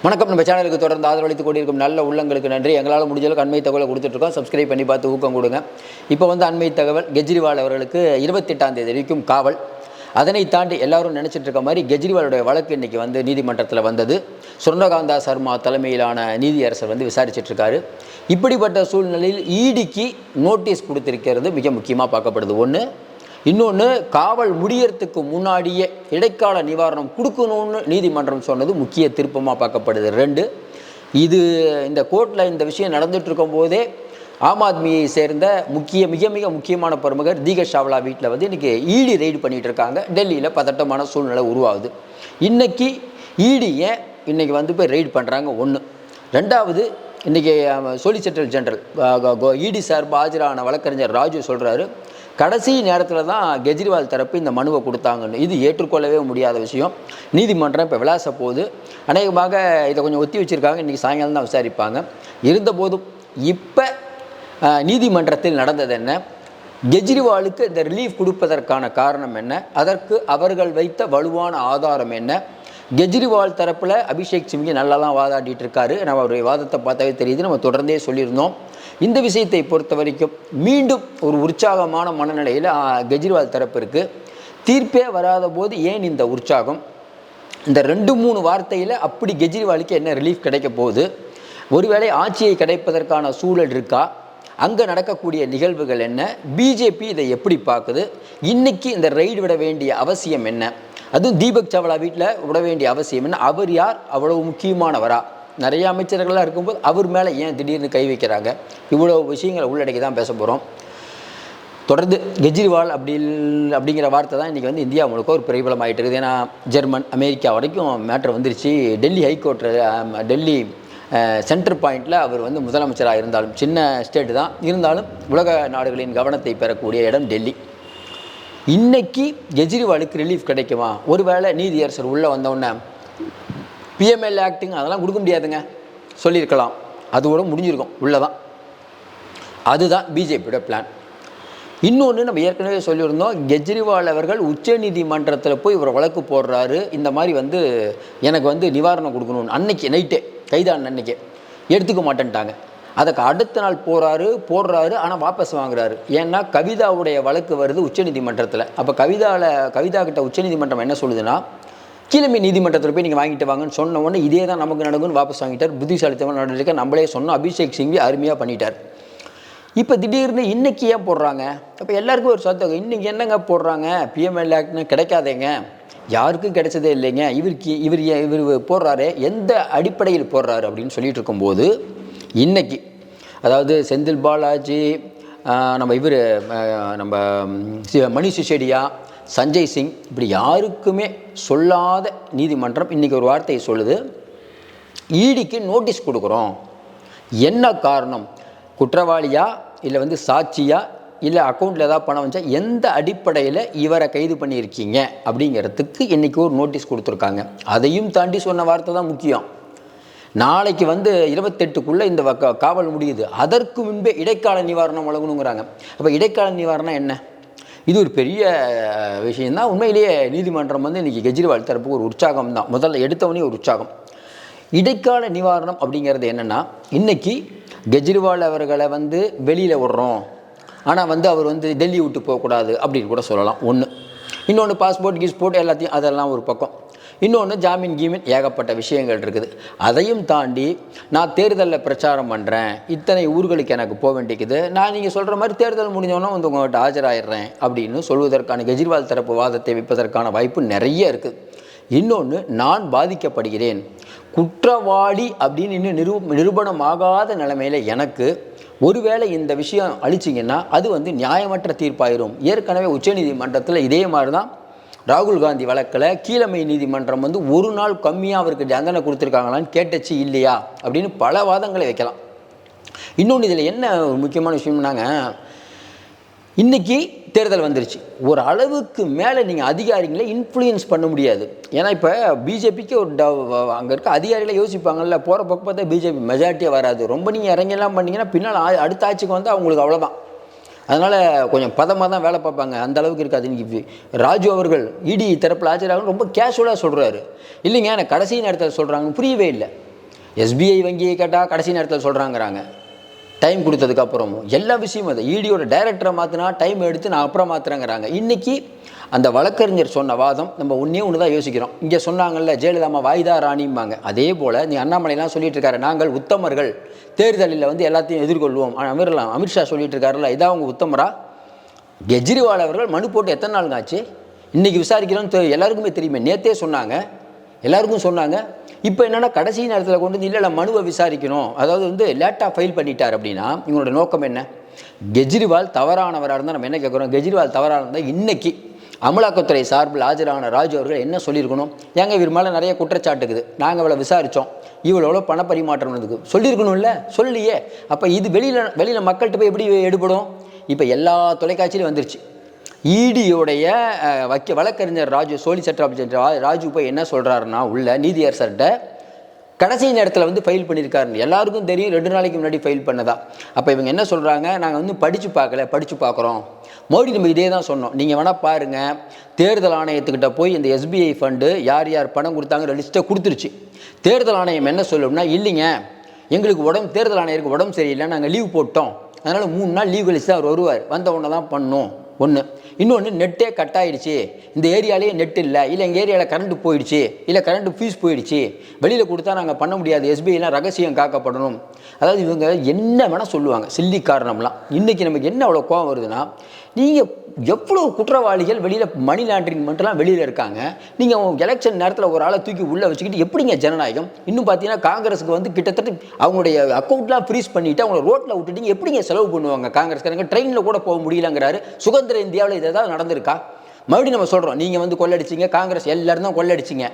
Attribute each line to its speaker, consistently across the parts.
Speaker 1: வணக்கம். நம்ம சேனலுக்கு தொடர்ந்து ஆதரவளித்து கொண்டிருக்கும் நல்ல உள்ளங்களுக்கு நன்றி. எங்களால் முடிஞ்சளவுக்கு அண்மை தகவலை கொடுத்துட்ருக்கோம். சப்ஸ்கிரைப் பண்ணி பார்த்து ஊக்கம் கொடுங்க. இப்போ வந்து அண்மை தகவல் கெஜ்ரிவால் அவர்களுக்கு இருபத்தெட்டாம் தேதி வரைக்கும் காவல். அதனை தாண்டி எல்லாரும் நினச்சிட்டு இருக்க மாதிரி கெஜ்ரிவாலுடைய வழக்கு இன்றைக்கி வந்து நீதிமன்றத்தில் வந்தது. சுரண்டகாந்தா சர்மா தலைமையிலான நீதியரசர் வந்து விசாரிச்சிட்ருக்காரு இப்படிப்பட்ட சூழ்நிலையில் ஈடிக்கு நோட்டீஸ் கொடுத்திருக்கிறது மிக முக்கியமாக பார்க்கப்படுது. ஒன்று இன்னொன்று காவல் முடியறதுக்கு முன்னாடியே இடைக்கால நிவாரணம் கொடுக்கணும்னு நீதிமன்றம் சொன்னது முக்கிய திருப்பமாக பார்க்கப்படுது. ரெண்டு இது இந்த கோர்ட்டில் இந்த விஷயம் நடந்துட்டு இருக்கும்போதே ஆம் ஆத்மியை சேர்ந்த முக்கிய மிக மிக முக்கியமான பிரமுகர் தீகர் சாவ்லா வீட்டில் வந்து இன்றைக்கி ஈடி ரெய்டு பண்ணிகிட்டு இருக்காங்க டெல்லியில் பதட்டமான சூழ்நிலை உருவாகுது. இன்றைக்கி ஈடி ஏன் இன்றைக்கி வந்து போய் ரெய்டு பண்ணுறாங்க ஒன்று ரெண்டாவது இன்றைக்கி சொலிசிட்டர் ஜெனரல் இடி சார்பாக ஆஜரான வழக்கறிஞர் ராஜு சொல்கிறாரு கடைசி நேரத்தில் தான் கெஜ்ரிவால் தரப்பு இந்த மனுவை கொடுத்தாங்கன்னு. இது ஏற்றுக்கொள்ளவே முடியாத விஷயம். நீதிமன்றம் இப்போ விளாச போகுது அநேகமாக இதை கொஞ்சம் ஒத்தி வச்சுருக்காங்க. இன்றைக்கி சாயங்காலம் தான் விசாரிப்பாங்க. இருந்தபோதும் இப்போ நீதிமன்றத்தில் நடந்தது என்ன? கெஜ்ரிவாலுக்கு இந்த ரிலீஃப் கொடுப்பதற்கான காரணம் என்ன? அதற்கு அவர்கள் வைத்த வலுவான ஆதாரம் என்ன? கெஜ்ரிவால் தரப்பில் அபிஷேக் சிங்கி தான் வாதாடிட்டு இருக்காரு. நம்ம அவருடைய வாதத்தை பார்த்தாவே தெரியுது. நம்ம தொடர்ந்தே சொல்லியிருந்தோம். இந்த விஷயத்தை பொறுத்த வரைக்கும் மீண்டும் ஒரு உற்சாகமான மனநிலையில் கெஜ்ரிவால் தரப்பு இருக்குது தீர்ப்பே வராத போது ஏன் இந்த உற்சாகம்? இந்த ரெண்டு மூணு வார்த்தையில் அப்படி கெஜ்ரிவாலுக்கு என்ன ரிலீஃப் கிடைக்க போகுது? ஒருவேளை ஆட்சியை கிடைப்பதற்கான சூழல் இருக்கா? அங்கே நடக்கக்கூடிய நிகழ்வுகள் என்ன? பிஜேபி இதை எப்படி பார்க்குது? இன்னைக்கு இந்த ரெய்டு விட வேண்டிய அவசியம் என்ன? அதுவும் தீபக் சவ்லா வீட்டில் விட வேண்டிய அவசியம் என்ன? அவர் யார்? அவ்வளவு முக்கியமானவரா? நிறைய அமைச்சர்களாக இருக்கும்போது அவர் மேலே ஏன் திடீர்னு கை வைக்கிறாங்க? இவ்வளோ விஷயங்களை உள்ளடக்கி தான் பேச போகிறோம் தொடர்ந்து கெஜ்ரிவால் அப்படி அப்படிங்கிற வார்த்தை தான் இன்றைக்கி வந்து இந்தியா முழுக்க ஒரு பிரபலமாகிட்டு இருக்குது. ஏன்னா ஜெர்மன் அமெரிக்கா வரைக்கும் மேட்ரு வந்துருச்சு. டெல்லி ஹைகோர்ட் டெல்லி சென்டர் பாயிண்டில் அவர் வந்து முதலமைச்சராக இருந்தாலும் சின்ன ஸ்டேட்டு தான். இருந்தாலும் உலக நாடுகளின் கவனத்தை பெறக்கூடிய இடம் டெல்லி. இன்னைக்கு கெஜ்ரிவாலுக்கு ரிலீஃப் கிடைக்குமா? ஒருவேளை நீதியரசர் உள்ளே வந்தவுடனே பிஎம்எல் ஆக்டிங் அதெல்லாம் கொடுக்க முடியாதுங்க. சொல்லியிருக்கலாம். அது கூட முடிஞ்சிருக்கும். உள்ளே தான் அதுதான் பிஜேபியோட பிளான் இன்னொன்று நம்ம ஏற்கனவே சொல்லியிருந்தோம். கெஜ்ரிவால் அவர்கள் உச்சநீதிமன்றத்தில் போய் இவர் வழக்கு போடுறாரு. இந்த மாதிரி வந்து எனக்கு வந்து நிவாரணம் கொடுக்கணும்னு. அன்னைக்கு நைட்டே கைதான அன்னைக்கு. எடுத்துக்க மாட்டேன்ட்டாங்க. அதுக்கு அடுத்த நாள் போகிறாரு போடுறாரு ஆனால் வாபஸ் வாங்குறாரு. ஏன்னா கவிதாவுடைய வழக்கு வருது உச்சநீதிமன்றத்தில் அப்போ கவிதாவில் கவிதா கிட்ட உச்சநீதிமன்றம் என்ன சொல்லுதுன்னா கீழமை நீதிமன்றத்தில் போய் நீங்கள் வாங்கிட்டு வாங்கன்னு சொன்ன உடனே இதே தான் நமக்கு நடக்கும்னு வாபஸ் வாங்கிட்டார். புத்திசாலித்தவன் நடந்திருக்க. நம்மளே சொன்னோம். அபிஷேக் சிங்வி அருமையாக பண்ணிட்டார். இப்போ திடீர்னு இன்னைக்கு ஏன் போடுறாங்க? அப்போ எல்லாருக்கும் ஒரு சத்தம் இன்னைக்கு என்னங்க போடுறாங்க? பிஎம்எல் ஆக்ட்னு கிடைக்காதேங்க. யாருக்கும் கிடைச்சதே இல்லைங்க. இவருக்கு இவர் ஏன் இவர் போடுறாரு. எந்த அடிப்படையில் போடுறாரு அப்படின்னு சொல்லிட்டு இருக்கும்போது இன்னைக்கு அதாவது செந்தில் பாலாஜி நம்ம இவர் நம்ம மணி சி- சஞ்சய் சிங் இப்படி யாருக்குமே சொல்லாத நீதிமன்றம் இன்னைக்கு ஒரு வார்த்தையை சொல்லுது. ஈடிக்கு நோட்டீஸ் கொடுக்குறோம். என்ன காரணம்? குற்றவாளியா? இல்லை வந்து சாட்சியா? இல்லை அக்கௌண்ட்டில் ஏதாவது பணம் வச்சா எந்த அடிப்படையில் இவரை கைது பண்ணியிருக்கீங்க? அப்படிங்கிறதுக்கு இன்றைக்கி ஒரு நோட்டீஸ் கொடுத்துருக்காங்க. அதையும் தாண்டி சொன்ன வார்த்தை தான் முக்கியம். நாளைக்கு வந்து இருபத்தெட்டுக்குள்ளே இந்த வக்க- காவல் முடியுது. அதற்கு முன்பே இடைக்கால நிவாரணம் வழங்கணுங்கிறாங்க. அப்போ இடைக்கால நிவாரணம் என்ன? இது ஒரு பெரிய விஷயந்தான் உண்மையிலேயே நீதிமன்றம் வந்து இன்றைக்கி கெஜ்ரிவால் தரப்புக்கு ஒரு உற்சாகம் தான் முதல்ல எடுத்தவனே ஒரு உற்சாகம். இடைக்கால நிவாரணம் அப்படிங்கிறது என்னென்னா இன்றைக்கி கெஜ்ரிவால் அவர்களை வந்து வெளியில் விடுறோம். ஆனால் வந்து அவர் வந்து டெல்லி விட்டு போகக்கூடாது அப்படின்னு கூட சொல்லலாம். ஒன்று இன்னொன்று பாஸ்போர்ட் கீஸ்போர்ட் எல்லாத்தையும் அதெல்லாம் ஒரு பக்கம். இன்னொன்று ஜாமீன் கீமீன் ஏகப்பட்ட விஷயங்கள் இருக்குது. அதையும் தாண்டி நான் தேர்தலில் பிரச்சாரம் பண்ணுறேன் இத்தனை ஊர்களுக்கு எனக்கு போக வேண்டியது நான் நீங்கள் சொல்கிற மாதிரி தேர்தல் முடிஞ்சோன்னா வந்து உங்கள்கிட்ட ஆஜராயிடுறேன் அப்படின்னு சொல்வதற்கான கெஜ்ரிவால் தரப்பு வாதத்தை வைப்பதற்கான வாய்ப்பு நிறைய இருக்குது இன்னொன்று நான் பாதிக்கப்படுகிறேன். குற்றவாளி அப்படின்னு இன்னும் நிரூ நிரூபணமாகாத நிலைமையில் எனக்கு ஒருவேளை இந்த விஷயம் அழிச்சிங்கன்னா அது வந்து நியாயமற்ற தீர்ப்பாயிரும். ஏற்கனவே உச்சநீதிமன்றத்தில் இதே மாதிரி தான் ராகுல் காந்தி வழக்கில் கீழமை நீதிமன்றம் வந்து ஒரு நாள் கம்மியாக அவருக்கு தண்டனை கொடுத்துருக்காங்களான்னு கேட்டச்சு இல்லையா அப்படின்னு பல வாதங்களை வைக்கலாம். இன்னொன்று இதில் என்ன ஒரு முக்கியமான விஷயம்னாங்க இன்றைக்கி தேர்தல் வந்துருச்சு. ஒரு அளவுக்கு மேலே நீங்கள் அதிகாரிகளை இன்ஃப்ளூயன்ஸ் பண்ண முடியாது. ஏன்னா இப்போ பிஜேபிக்கு ஒரு அங்கே இருக்க அதிகாரிகளை யோசிப்பாங்கல்ல போகிற பக்கம் பார்த்தா பிஜேபி மெஜாரிட்டியாக வராது. ரொம்ப நீங்கள் இறங்கியெல்லாம் பண்ணிங்கன்னா பின்னால் அடுத்த ஆட்சிக்கு வந்து அவங்களுக்கு அவ்வளோதான் அதனால் கொஞ்சம் பதமாக தான் வேலை பார்ப்பாங்க. அந்த அளவுக்கு இருக்காது. இன்னைக்கு ராஜு அவர்கள் இடி தரப்பில் ஆஜராக ரொம்ப கேஷுவலாக சொல்கிறாரு இல்லைங்க எனக்கு கடைசி நேரத்தில் சொல்கிறாங்கன்னு புரியவே இல்லை. எஸ்பிஐ வங்கியை கேட்டால் கடைசி நேரத்தில் சொல்கிறாங்கிறாங்க டைம் கொடுத்ததுக்கு அப்புறமும் எல்லா விஷயமும் அது. ஈடியோட டைரக்டரை மாற்றினா டைம் எடுத்து நான் அப்புறம் மாற்றுறேங்கிறாங்க இன்றைக்கி அந்த வழக்கறிஞர் சொன்ன வாதம் நம்ம ஒன்றே ஒன்று தான் யோசிக்கிறோம். இங்கே சொன்னாங்கல்ல ஜெயலலிதாமா வாய்தா ராணிம்பாங்க. அதே போல் நீ அண்ணாமலைலாம் சொல்லிட்டு இருக்காரு. நாங்கள் உத்தமர்கள். தேர்தலில் வந்து எல்லாத்தையும் எதிர்கொள்வோம். அமிர்லாம் அமித்ஷா சொல்லிட்டு இருக்காருல்ல இதான் அவங்க உத்தமரா? கெஜ்ரிவால் அவர்கள் மனு போட்டு எத்தனை நாளுங்க ஆச்சு? இன்றைக்கி விசாரிக்கிறோன்னு தெ- எல்லாருக்குமே தெரியுமே. நேத்தே சொன்னாங்க. எல்லாருக்கும் சொன்னாங்க. இப்போ என்னென்னா கடைசி நேரத்தில் கொண்டு வந்து இல்லை மனுவை விசாரிக்கணும். அதாவது வந்து லேட்டாக ஃபைல் பண்ணிட்டார் அப்படின்னா இவங்களோட நோக்கம் என்ன? கெஜ்ரிவால் தவறானவராக இருந்தால் நம்ம என்ன கேட்குறோம்? கெஜ்ரிவால் தவறாக இருந்தால் இன்றைக்கி அமலாக்கத்துறை சார்பில் ஆஜரான ராஜு அவர்கள் என்ன சொல்லியிருக்கணும்? ஏங்க இவர் மேலே நிறைய குற்றச்சாட்டுக்குது நாங்கள் அவளை விசாரித்தோம் இவ்வளோ எவ்வளோ பண பரிமாற்றம் நடந்துக்கு சொல்லியிருக்கணும்ல? சொல்லியே அப்போ இது வெளியில் வெளியில் மக்கள்கிட்ட போய் எப்படி எடுபடும்? இப்போ எல்லா தொலைக்காட்சியிலும் வந்துருச்சு. ஈடியோடைய வக்க வழக்கறிஞர் ராஜு சோலிசிட்டர் ஆஃபீஸர் ராஜு போய் என்ன சொல்கிறாருன்னா உள்ள நீதியரசர்கிட்ட கடைசி நேரத்தில் வந்து ஃபைல் பண்ணியிருக்காருன்னு எல்லாருக்கும் தெரியும் ரெண்டு நாளைக்கு முன்னாடி ஃபைல் பண்ணதா. அப்போ இவங்க என்ன சொல்கிறாங்க நாங்கள் வந்து படித்து பார்க்கல படித்து பார்க்குறோம். மோடி நம்ம இதே தான் சொன்னோம். நீங்கள் வேணால் பாருங்கள் தேர்தல் ஆணையத்துக்கிட்ட போய் இந்த எஸ்பிஐ ஃபண்டு யார் யார் பணம் கொடுத்தாங்கிற லிஸ்ட்டை கொடுத்துருச்சு. தேர்தல் ஆணையம் என்ன சொல்லும்னா இல்லைங்க எங்களுக்கு உடம்பு தேர்தல் ஆணையருக்கு உடம்பு சரியில்லை நாங்கள் லீவ் போட்டோம். அதனால் மூணு நாள் லீவ் கழிச்சு தான் அவர் வருவார். வந்த உடனே தான் பண்ணோம். ஒன்று இன்னொன்று நெட்டே கட் ஆயிடுச்சு. இந்த ஏரியாலேயே நெட் இல்லை. இல்லை எங்கள் ஏரியாவில் கரண்ட் போயிடுச்சு. இல்லை கரண்ட் ஃபீஸ் போயிடுச்சு. வெளியில் கொடுத்தா நாங்கள் பண்ண முடியாது. எஸ்பிஐலாம் ரகசியம் காக்கப்படணும். அதாவது இவங்க என்ன வேணால் சொல்லுவாங்க. சில்லி காரணம்லாம் இன்றைக்கி நமக்கு என்ன அவ்வளோ கோவம் வருதுன்னா நீங்கள் எவ்வளோ குற்றவாளிகள் வெளியில் மணி லாண்டரிங் மட்டும்லாம் வெளியில் இருக்காங்க? நீங்கள் எலெக்ஷன் நேரத்தில் ஒரு ஆளை தூக்கி உள்ளே வச்சுக்கிட்டு எப்படிங்க ஜனநாயகம்? இன்னும் பார்த்தீங்கன்னா காங்கிரஸுக்கு வந்து கிட்டத்தட்ட அவங்களுடைய அக்கௌண்ட்லாம் ஃப்ரீஸ் பண்ணிவிட்டு அவங்கள ரோட்டில் விட்டுட்டு எப்படிங்க செலவு பண்ணுவாங்க? காங்கிரஸ்காரங்க ட்ரெயினில் கூட போக முடியலங்கிறாரு. சுதந்திர இந்தியாவில் இது ஏதாவது நடந்திருக்கா? மறுபடியும் நம்ம சொல்கிறோம் நீங்கள் வந்து கொள்ளடிச்சிங்க காங்கிரஸ் எல்லாரும் தான் கொள்ளடிச்சிங்க.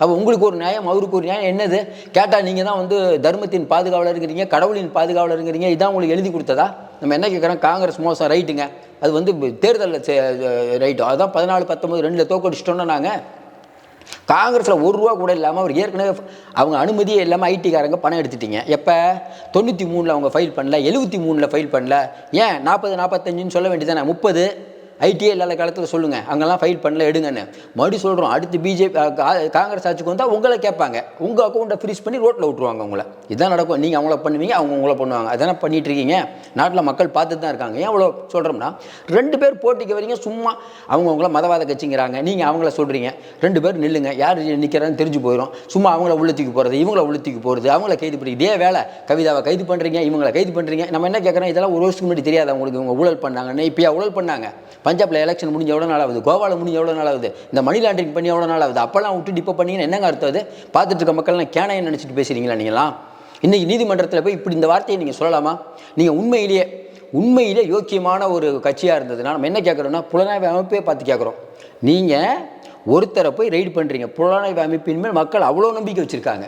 Speaker 1: அப்போ உங்களுக்கு ஒரு நியாயம் அவருக்கு ஒரு நியாயம் என்னது? கேட்டால் நீங்கள் தான் வந்து தர்மத்தின் பாதுகாவலருங்கிறீங்க கடவுளின் பாதுகாவலருங்கிறீங்க இதான் உங்களுக்கு எழுதி கொடுத்ததா? நம்ம என்ன கேட்குறோம்? காங்கிரஸ் மோசம் ரைட்டுங்க. அது வந்து தேர்தலில் ரைட்டு. அதுதான் பதினாலு பத்தொம்பது ரெண்டில் தோக்கடிச்சிட்டோன்னா நாங்கள் காங்கிரஸில் ஒரு ரூபா கூட இல்லாமல் அவர் ஏற்கனவே அவங்க அனுமதியே இல்லாமல் ஐடிக்காரங்க பணம் எடுத்துட்டீங்க. எப்போ? தொண்ணூற்றி மூணில் அவங்க ஃபைல் பண்ணல எழுபத்தி மூணில் ஃபைல் பண்ணல. ஏன்? நாற்பது நாற்பத்தஞ்சுன்னு சொல்ல வேண்டியதானே முப்பது. ஐடிஐ இல்லாத காலத்தில் சொல்லுங்கள் அங்கெல்லாம் ஃபைல் பண்ணல எடுங்கன்னு. மறுபடியும் சொல்கிறோம் அடுத்து பிஜேபி காங்கிரஸ் ஆட்சிக்கு வந்தால் உங்களை கேட்பாங்க. உங்கள் அக்கௌண்ட்டை ஃப்ரீஸ் பண்ணி ரோட்டில் விட்ருவாங்க உங்களை. இதான் நடக்கும். நீங்கள் அவங்கள பண்ணுவீங்க அவங்க உங்களை பண்ணுவாங்க. அதானே பண்ணிட்டு இருக்கீங்க நாட்டில் மக்கள் பார்த்துட்டு தான் இருக்காங்க. ஏன் அவ்வளோ சொல்கிறோம்னா ரெண்டு பேர் போட்டிக்கு வரீங்க சும்மா அவங்க உங்கள மதவாத கட்சிங்கிறாங்க. நீங்கள் அவங்கள சொல்கிறீங்க ரெண்டு பேர் நில்லுங்க. யார் நிற்கிறான்னு தெரிஞ்சு போயிடும் சும்மா அவங்கள உள்ளத்துக்கு போகிறது இவங்கள உள்ளத்துக்கு போகிறது அவங்கள கைது பண்ணி இதே வேலை. கவிதாவை கைது பண்ணுறீங்க இவங்களை கைது பண்ணுறீங்க நம்ம என்ன கேட்குறோம்? இதெல்லாம் ஒரு வருஷத்துக்கு முன்னாடி தெரியாது அவங்களுக்கு. இவங்க ஊழல் பண்ணாங்கன்னு. இப்போயா ஊழல் பண்ணாங்க? பஞ்சாப்ல எலெக்ஷன் முடிஞ்ச எவ்வளோ நாள் ஆகுது? கோவாவில் முடிஞ்ச எவ்வளோ நாள் ஆகுது? இந்த மணி லாண்டரிங் பண்ணி எவ்வளோ நாள் ஆகுது? அப்போல்லாம் விட்டு டிப்போ பண்ணிங்கன்னு என்னங்க அர்த்தம் அது? பார்த்துட்டு இருக்க மக்கள்லாம் கேனையன்னு நினச்சிட்டு பேசுகிறீங்களா நீங்களாம் இன்றைக்கி நீதிமன்றத்தில் போய் இப்படி இந்த வார்த்தையை நீங்கள் சொல்லலாமா? நீங்கள் உண்மையிலேயே உண்மையிலே யோக்கியமான ஒரு கட்சியாக இருந்ததுன்னா நம்ம என்ன கேட்குறோன்னா புலனாய்வு அமைப்பே பார்த்து கேட்குறோம் நீங்கள் ஒருத்தரை போய் ரைடு பண்ணுறீங்க புலனாய்வு அமைப்பின் மேல் மக்கள் அவ்வளோ நம்பிக்கை வச்சுருக்காங்க.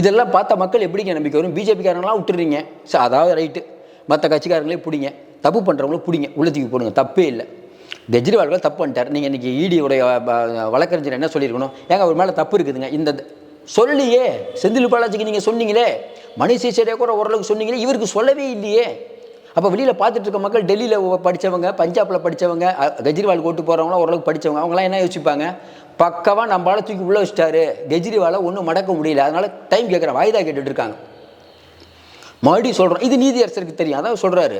Speaker 1: இதெல்லாம் பார்த்த மக்கள் எப்படிங்க நம்பிக்கை வரும்? பிஜேபிக்காரங்களாம் விட்டுறீங்க ஸோ அதாவது ரைட்டு மற்ற கட்சிக்காரங்களே பிடிங்க. தப்பு பண்ணுறவங்களும் பிடிங்க. உள்ளத்துக்கு போடுங்க. தப்பே இல்லை. கெஜ்ரிவால்கள் தப்பு பண்ணிட்டார். நீங்கள் இன்றைக்கி ஈடியோடைய வழக்கறிஞர் என்ன சொல்லியிருக்கணும்? ஏங்க அவர் மேலே தப்பு இருக்குதுங்க. இந்த சொல்லியே செந்தில் பாலாஜிக்கு நீங்கள் சொன்னீங்களே மணி சிசேரியா கூட ஓரளவுக்கு சொன்னீங்களே இவருக்கு சொல்லவே இல்லையே. அப்போ வெளியில் பார்த்துட்டு இருக்க மக்கள் டெல்லியில் படித்தவங்க பஞ்சாபில் படித்தவங்க கெஜ்ரிவால் ஓட்டு போகிறவங்களாம் ஓரளவுக்கு படித்தவங்க அவங்களாம் என்ன யோசிப்பாங்க? பக்கவாக நம்மளால் தூக்கி உள்ளே வச்சிட்டாரு. கெஜ்ரிவாலை ஒன்றும் மடக்க முடியல. அதனால் டைம் கேட்குறேன் வாய்தா கேட்டுட்டு இருக்காங்க. மறுபடியும் சொல்கிறோம் இது நீதியரசருக்கு தெரியும். அதான் சொல்கிறாரு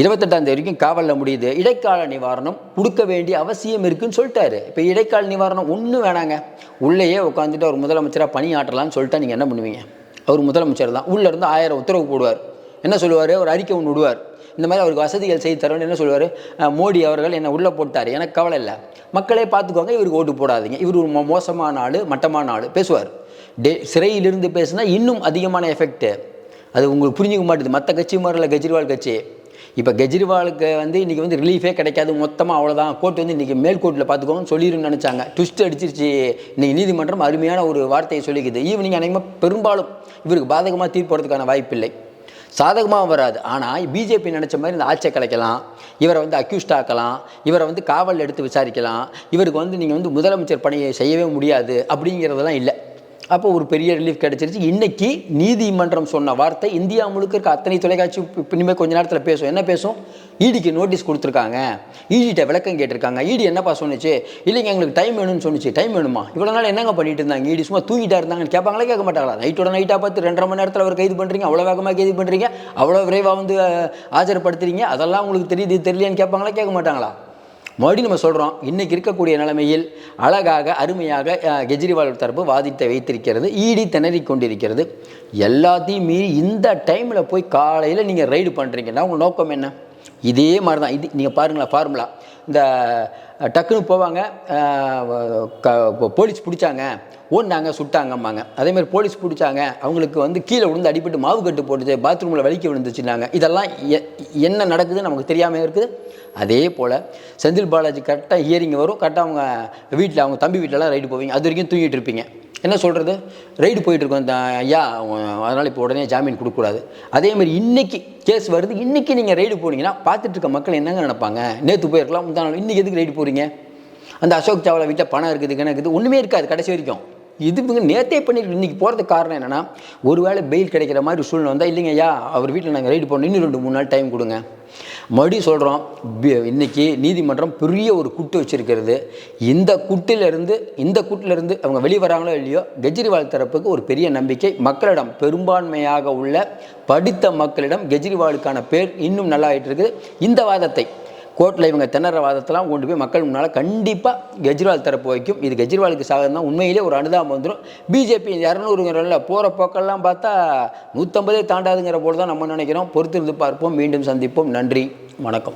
Speaker 1: இருபத்தெட்டாம் தேதி வரைக்கும் காவலில் முடியுது. இடைக்கால நிவாரணம் கொடுக்க வேண்டிய அவசியம் இருக்குன்னு சொல்லிட்டாரு. இப்போ இடைக்கால நிவாரணம் ஒன்றும் வேணாங்க. உள்ளேயே உட்காந்துட்டு அவர் முதலமைச்சராக பணியாற்றலாம்னு சொல்லிட்டா நீங்கள் என்ன பண்ணுவீங்க? அவர் முதலமைச்சர் தான். உள்ளேருந்து ஆயிரம் உத்தரவு போடுவார். என்ன சொல்லுவார்? ஒரு அறிக்கை ஒன்று விடுவார். இந்த மாதிரி அவருக்கு வசதிகள் செய்து தரணும்னு என்ன சொல்லுவார்? மோடி அவர்கள் என்னை உள்ளே போட்டார். எனக்கு கவலை இல்லை. மக்களே பார்த்துக்கோங்க இவருக்கு ஓட்டு போடாதீங்க. இவர் ஒரு மோசமான ஆள் மட்டமான ஆள் பேசுவார். டே சிறையிலிருந்து பேசுனா இன்னும் அதிகமான எஃபெக்ட்டு அது உங்களுக்கு புரிஞ்சுக்க மாட்டேது. மற்ற கட்சி மாதிரில கெஜ்ரிவால் கட்சி. இப்போ கெஜ்ரிவாலுக்கு வந்து இன்றைக்கி வந்து ரிலீஃபே கிடைக்காது. மொத்தமாக அவ்வளோதான் கோர்ட் வந்து இன்றைக்கி மேல் கோர்ட்டில் பார்த்துக்கோன்னு சொல்லிடுன்னு நினச்சாங்க. ட்விஸ்ட் அடிச்சிருச்சு. இன்றைக்கி நீதிமன்றம் அருமையான ஒரு வார்த்தையை சொல்லிக்குது. ஈவினிங் அநேகமாக பெரும்பாலும் இவருக்கு பாதகமாக தீர்ப்பு போகிறதுக்கான வாய்ப்பில்லை. சாதகமாக வராது. ஆனால் பிஜேபி நினச்ச மாதிரி இந்த ஆட்சியை கலைக்கலாம். இவரை வந்து அக்யூஸ்ட் ஆக்கலாம். இவரை வந்து காவலில் எடுத்து விசாரிக்கலாம். இவருக்கு வந்து நீங்கள் வந்து முதலமைச்சர் பணியை செய்யவே முடியாது அப்படிங்கிறதெல்லாம் இல்லை. அப்போ ஒரு பெரிய ரிலீஃப் கிடைச்சிருச்சு. இன்னைக்கு நீதிமன்றம் சொன்ன வார்த்தை இந்தியா முழுக்க இருக்க அத்தனை தொலைக்காட்சி இனிமேல் கொஞ்ச நேரத்தில் பேசும். என்ன பேசும்? ஈடிக்கு நோட்டீஸ் கொடுத்துருக்காங்க. இடிகிட்ட விளக்கம் கேட்டிருக்காங்க. இடி என்னப்பா சொன்னுச்சு? இல்லைங்க எங்களுக்கு டைம் வேணும்னு சொன்னிச்சு. டைம் வேணுமா? இவ்வளோ நாள் என்னங்க பண்ணிட்டு இருந்தாங்க? இடி சும்மா தூங்கிட்டா இருந்தாங்கன்னு கேட்பாங்களே கேட்க மாட்டாங்களா? நைட்டோட நைட்டாக பார்த்து ரெண்டரை மணி நேரத்தில் அவர் கைது பண்ணுறீங்க அவ்வளோ வேகமாக கைது பண்ணுறீங்க அவ்வளோ விரைவாக வந்து ஆஜர்படுத்துறீங்க? அதெல்லாம் உங்களுக்கு தெரியுது தெரியலையான்னு கேட்பாங்களா கேட்க மாட்டாங்களா? மறுபடியும் நம்ம சொல்கிறோம் இன்றைக்கி இருக்கக்கூடிய நிலைமையில் அழகாக அருமையாக கெஜ்ரிவால் தரப்பு வாதித்தை வைத்திருக்கிறது ஈடி திணறி கொண்டிருக்கிறது. எல்லாத்தையும் மீறி இந்த டைமில் போய் காலையில் நீங்கள் ரைடு பண்ணுறீங்கன்னா உங்கள் நோக்கம் என்ன? இதே மாதிரி தான் இது நீங்கள் பாருங்களேன் ஃபார்முலா இந்த டக்குன்னு போவாங்க க- போலீஸ் பிடிச்சாங்க ஓடினாங்க சுட்டாங்கம்பாங்க. அதேமாதிரி போலீஸ் பிடிச்சாங்க அவங்களுக்கு வந்து கீழே விழுந்து அடிபட்டு மாவு கட்டு போட்டுச்சு பாத்ரூமில் வலிக்க விழுந்துச்சுனாங்க இதெல்லாம் எ- என்ன நடக்குதுன்னு நமக்கு தெரியாமல் இருக்குது. அதே போல் செந்தில் பாலாஜி கரெக்டாக ஹியரிங் வரும். கரெக்டாக அவங்க வீட்டில் அவங்க தம்பி வீட்டிலலாம் ரைடு போவீங்க. அது வரைக்கும் தூங்கிட்டு இருப்பீங்க. என்ன சொல்கிறது ரைடு போயிட்டுருக்கோம். இந்த ஐயா அதனால் இப்போ உடனே ஜாமீன் கொடுக்கக்கூடாது. அதேமாதிரி இன்றைக்கி கேஸ் வருது. இன்றைக்கி நீங்கள் ரைடு போனீங்கன்னா பார்த்துட்டு இருக்க மக்கள் என்னங்க நினைப்பாங்க? நேற்று போயிருக்கலாம் முந்தா இன்றைக்கி எதுக்கு ரைடு போகிறீங்க அந்த அசோக் சாவலா வீட்டில் பணம் இருக்குது கிணக்கு ஒன்றுமே இருக்காது கடைசி வரைக்கும். இது இவங்க நேத்தே பண்ணிட்டு இன்றைக்கி போகிறதுக்கு காரணம் என்னென்னா ஒருவேளை பெயில் கிடைக்கிற மாதிரி சூழ்நிலை வந்தால் இல்லைங்க ஐயா அவர் வீட்டில் நாங்கள் ரைடு போனோம் இன்னும் ரெண்டு மூணு நாள் டைம் கொடுங்க. மறுபடியும் சொல்கிறோம் இன்னைக்கு நீதிமன்றம் பெரிய ஒரு குட்டு வச்சுருக்கிறது. இந்த குட்டிலிருந்து இந்த குட்டிலிருந்து அவங்க வெளியே வராங்களோ இல்லையோ கெஜ்ரிவால் தரப்புக்கு ஒரு பெரிய நம்பிக்கை. மக்களிடம் பெரும்பான்மையாக உள்ள படித்த மக்களிடம் கெஜ்ரிவாலுக்கான பேர் இன்னும் நல்லா ஆயிட்டு இருக்குது இந்த வாதத்தை கோர்ட்டில் இவங்க திணற வாதத்தெல்லாம் கொண்டு போய் மக்கள் முன்னால் கண்டிப்பாக கெஜ்ரிவால் தரப்பு வைக்கும். இது கெஜ்ரிவாலுக்கு சாதகம் தான் உண்மையிலே ஒரு அனுதாபம் வந்துடும் பிஜேபி இரநூறுங்கிறல போகிற போக்கெல்லாம் பார்த்தா நூற்றம்பதே தாண்டாதுங்கிற போல தான் நம்ம நினைக்கிறோம். பொறுத்திருந்து பார்ப்போம். மீண்டும் சந்திப்போம். நன்றி. வணக்கம்.